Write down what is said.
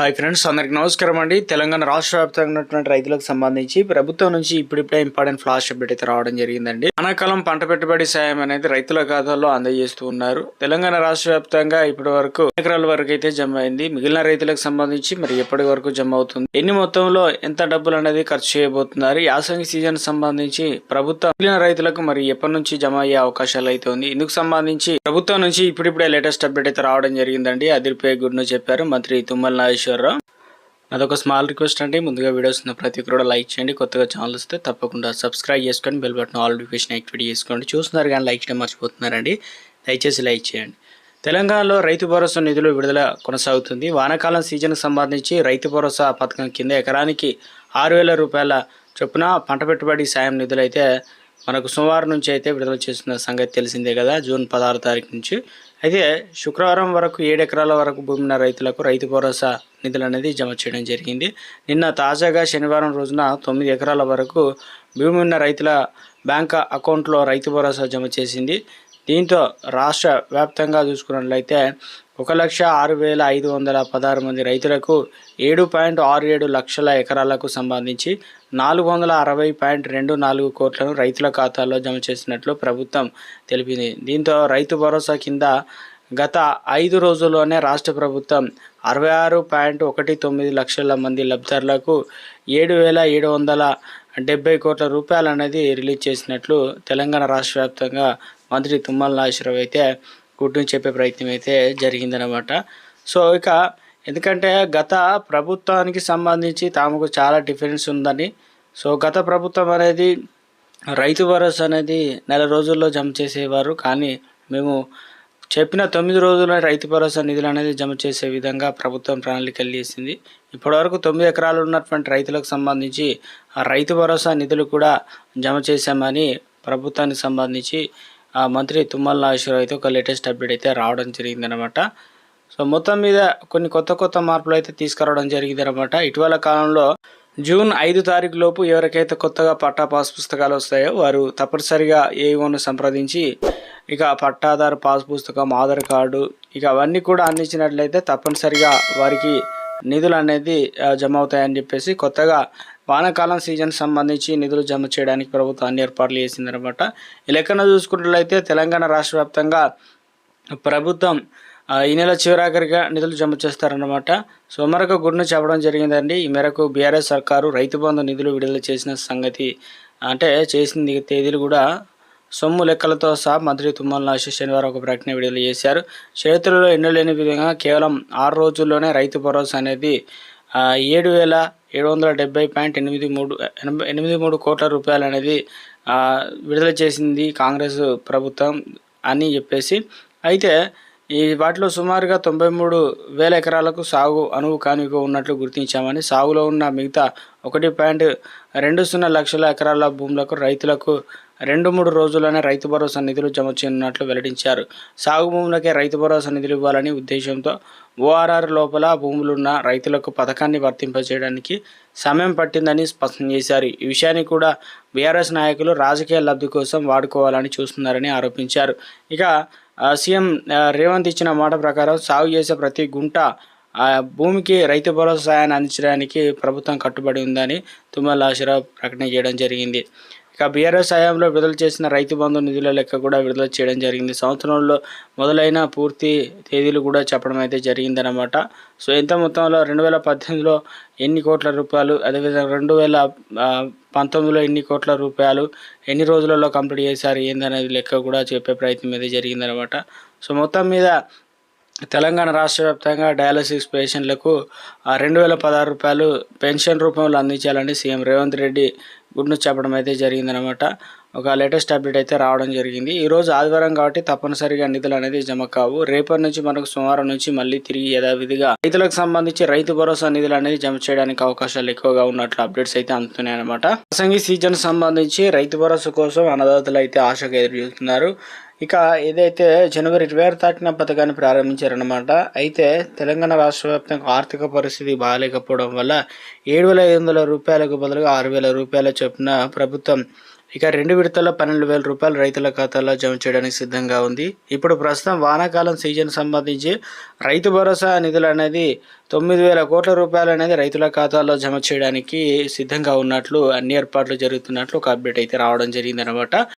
Hi friends అందరికి నమస్కారం అండి. తెలంగాణ రాష్ట్ర వ్యాప్తంగా ఉన్నటువంటి రైతులకు సంబంధించి ప్రభుత్వం నుంచి ఇప్పుడిప్పుడే ఇంపార్టెంట్ ఫ్లాష్ అప్డేట్ అయితే రావడం జరిగిందండి. వానాకాలం పంట పెట్టుబడి సాయం అనేది రైతుల ఖాతాల్లో అందజేస్తూ ఉన్నారు. తెలంగాణ రాష్ట్ర వ్యాప్తంగా ఇప్పటి వరకు ఎకరాల వరకు అయితే జమ అయింది. మిగిలిన రైతులకు సంబంధించి మరి ఎప్పటి వరకు జమ అవుతుంది? ఎన్ని మొత్తంలో ఎంత డబ్బులు అనేది ఖర్చు చేయబోతున్నారు? యాసంగి సీజన్ సంబంధించి ప్రభుత్వం మిగిలిన రైతులకు మరి ఎప్పటి నుంచి జమ అయ్యే అవకాశాలు అయితే ఉంది? ఇందుకు సంబంధించి ప్రభుత్వం నుంచి ఇప్పుడిప్పుడే లేటెస్ట్ అప్డేట్ అయితే రావడం జరిగిందండి. అదిరిపోయే గుడ్ను చెప్పారు మంత్రి తుమ్మల నాగేశ్వరరావు అదొక స్మాల్ రిక్వెస్ట్ అండి. ముందుగా వీడియోస్ ఉన్న ప్రతి ఒక్కరు కూడా లైక్ చేయండి. కొత్తగా ఛానల్ వస్తే తప్పకుండా సబ్స్క్రైబ్ చేసుకొని bell button all notification activate చేసుకోండి. చూస్తున్నారు కానీ లైక్ చేయడం మర్చిపోతున్నారండి. దయచేసి లైక్ చేయండి. తెలంగాణలో రైతు భరోసా నిధులు విడుదల కొనసాగుతుంది. వానాకాలం సీజన్కి సంబంధించి రైతు భరోసా పథకం కింద ఎకరానికి ఆరు వేల రూపాయల చొప్పున పంట పెట్టుబడి సాయం నిధులు అయితే మనకు సోమవారం నుంచి అయితే విడుదల చేస్తున్న సంగతి తెలిసిందే కదా. జూన్ పదహారు తారీఖు నుంచి. అయితే శుక్రవారం వరకు ఏడు ఎకరాల వరకు భూమి ఉన్న రైతులకు రైతు భరోసా నిధులు అనేది జమ చేయడం జరిగింది. నిన్న తాజాగా శనివారం రోజున తొమ్మిది ఎకరాల వరకు భూమి ఉన్న రైతుల బ్యాంక్ అకౌంట్లో రైతు భరోసా జమ చేసింది. దీంతో రాష్ట్ర వ్యాప్తంగా చూసుకున్నట్లయితే ఒక లక్ష ఆరు వేల ఐదు వందల పదహారు మంది రైతులకు ఏడు పాయింట్ ఆరు ఏడు లక్షల ఎకరాలకు సంబంధించి నాలుగు వందల అరవై పాయింట్ రెండు నాలుగు కోట్లను రైతుల ఖాతాల్లో జమ చేసినట్లు ప్రభుత్వం తెలిపింది. దీంతో రైతు భరోసా కింద గత ఐదు రోజుల్లోనే రాష్ట్ర ప్రభుత్వం అరవై ఆరు పాయింట్ ఒకటి తొమ్మిది లక్షల మంది లబ్ధిదారులకు ఏడు వేల ఏడు వందల డెబ్బై కోట్ల రూపాయలు అనేది రిలీజ్ చేసినట్లు తెలంగాణ రాష్ట్ర వ్యాప్తంగా మంత్రి తుమ్మల నాగేశ్వరరావు అయితే గుడ్డుని చెప్పే ప్రయత్నం అయితే జరిగిందనమాట సో ఇక ఎందుకంటే గత ప్రభుత్వానికి సంబంధించి తాముకు చాలా డిఫరెన్స్ ఉందని సో గత ప్రభుత్వం అనేది రైతు భరోసా అనేది నెల రోజుల్లో జమ చేసేవారు. కానీ మేము చెప్పిన తొమ్మిది రోజుల రైతు భరోసా నిధులు అనేది జమ చేసే విధంగా ప్రభుత్వం ప్రణాళికలు చేసింది ఇప్పటివరకు తొమ్మిది ఎకరాలు ఉన్నటువంటి రైతులకు సంబంధించి ఆ రైతు భరోసా నిధులు కూడా జమ చేశామని ప్రభుత్వానికి సంబంధించి మంత్రి తుమ్మల నాగేశ్వరరావు అయితే ఒక లేటెస్ట్ అప్డేట్ అయితే రావడం జరిగిందనమాట సో మొత్తం మీద కొన్ని కొత్త కొత్త మార్పులు అయితే తీసుకురావడం జరిగిందనమాట ఇటీవల కాలంలో జూన్ ఐదు తారీఖు లోపు ఎవరికైతే కొత్తగా పట్టా పాస్ పుస్తకాలు వస్తాయో వారు తప్పనిసరిగా ఏఓను సంప్రదించి ఇక పట్టాదారు పాస్ పుస్తకం ఆధార్ కార్డు ఇక అవన్నీ కూడా అందించినట్లయితే తప్పనిసరిగా వారికి నిధులు అనేది జమ అవుతాయని చెప్పేసి కొత్తగా వానాకాలం సీజన్ సంబంధించి నిధులు జమ చేయడానికి ప్రభుత్వం అన్ని ఏర్పాట్లు చేసిందనమాట ఈ లెక్కన చూసుకున్నట్లయితే తెలంగాణ రాష్ట్ర వ్యాప్తంగా ప్రభుత్వం ఈ నెల చివరాఖరిగా నిధులు జమ చేస్తారన్నమాట. సో మరొక గుడ్ను చెప్పడం జరిగిందండి. ఈ మేరకు బీఆర్ఎస్ సర్కారు రైతు బంధు నిధులు విడుదల చేసిన సంగతి అంటే చేసింది తేదీలు కూడా సొమ్ము లెక్కలతో సహా మంత్రి తుమ్మల నాశి శనివారం ఒక ప్రకటన విడుదల చేశారు. చేతులలో ఎన్నలేని విధంగా కేవలం ఆరు రోజుల్లోనే రైతు భరోసా అనేది ఏడు వేల ఏడు వందల డెబ్బై పాయింట్ ఎనిమిది మూడు ఎనభై ఎనిమిది మూడు కోట్ల రూపాయలు అనేది విడుదల చేసింది కాంగ్రెస్ ప్రభుత్వం అని చెప్పేసి. అయితే ఈ వాటిలో సుమారుగా తొంభై మూడు వేల ఎకరాలకు సాగు అనువు కానుక ఉన్నట్లు గుర్తించామని సాగులో ఉన్న మిగతా ఒకటి పాయింట్ రెండు సున్నా లక్షల ఎకరాల భూములకు రైతులకు రెండు మూడు రోజుల్లోనే రైతు భరోసా నిధులు జమ చేయనున్నట్లు వెల్లడించారు. సాగు భూములకే రైతు భరోసా నిధులు ఇవ్వాలని ఉద్దేశంతో ఓఆర్ఆర్ లోపల భూములున్న రైతులకు పథకాన్ని వర్తింపజేయడానికి సమయం పట్టిందని స్పష్టం చేశారు. ఈ విషయాన్ని కూడా బీఆర్ఎస్ నాయకులు రాజకీయ లబ్ధి కోసం వాడుకోవాలని చూస్తున్నారని ఆరోపించారు. ఇక సీఎం రేవంత్ ఇచ్చిన మాట ప్రకారం సాగు చేసే ప్రతి గుంట ఆ భూమికి రైతు భరోసా సాయాన్ని అందించడానికి ప్రభుత్వం కట్టుబడి ఉందని తుమ్మల ఆశీరావు ప్రకటన చేయడం జరిగింది. ఇక బీఆర్ఎస్ హయాంలో విడుదల చేసిన రైతు బంధు నిధుల లెక్క కూడా విడుదల చేయడం జరిగింది. సంవత్సరంలో మొదలైన పూర్తి తేదీలు కూడా చెప్పడం అయితే జరిగిందనమాట సో ఎంత మొత్తంలో? రెండు వేల పద్దెనిమిదిలో ఎన్ని కోట్ల రూపాయలు అదేవిధంగా రెండు వేల పంతొమ్మిదిలో ఎన్ని కోట్ల రూపాయలు ఎన్ని రోజులలో కంప్లీట్ చేశారు ఏందనేది లెక్క కూడా చెప్పే ప్రయత్నం అయితే జరిగిందనమాట సో మొత్తం మీద తెలంగాణ రాష్ట్ర వ్యాప్తంగా డయాలసిస్ పేషెంట్లకు ఆ, రెండు వేల పదహారు రూపాయలు పెన్షన్ రూపంలో అందించాలని సీఎం రేవంత్ రెడ్డి గుడ్ను చెప్పడం అయితే జరిగిందనమాట ఒక లేటెస్ట్ అప్డేట్ అయితే రావడం జరిగింది. ఈరోజు ఆదివారం కాబట్టి తప్పనిసరిగా నిధులు అనేది జమ కావు. రేపటి నుంచి మనకు సోమవారం నుంచి మళ్ళీ తిరిగి యథావిధిగా రైతులకు సంబంధించి రైతు భరోసా నిధులు అనేది జమ చేయడానికి అవకాశాలు ఎక్కువగా ఉన్నట్లు అప్డేట్స్ అయితే అందుతున్నాయి అనమాట ప్రసంగి సీజన్ సంబంధించి రైతు భరోసా కోసం అన్నదాతలు అయితే ఆశగా ఎదురు చూస్తున్నారు. ఇక ఏదైతే జనవరి ఇరవై ఆరు తాటిన పథకాన్ని ప్రారంభించారనమాట అయితే తెలంగాణ రాష్ట్ర వ్యాప్తంగా ఆర్థిక పరిస్థితి బాగాలేకపోవడం వల్ల ఏడు వేల ఐదు వందల రూపాయలకు బదులుగా ఆరు వేల రూపాయల చొప్పున ప్రభుత్వం ఇక రెండు విడతల్లో పన్నెండు వేల రూపాయలు రైతుల ఖాతాలో జమ చేయడానికి సిద్ధంగా ఉంది. ఇప్పుడు ప్రస్తుతం వానాకాలం సీజన్ సంబంధించి రైతు భరోసా నిధులు అనేది తొమ్మిది వేల కోట్ల రూపాయలు అనేది రైతుల ఖాతాలో జమ చేయడానికి సిద్ధంగా ఉన్నట్లు అన్ని ఏర్పాట్లు జరుగుతున్నట్లు ఒక అప్డేట్ అయితే రావడం జరిగిందనమాట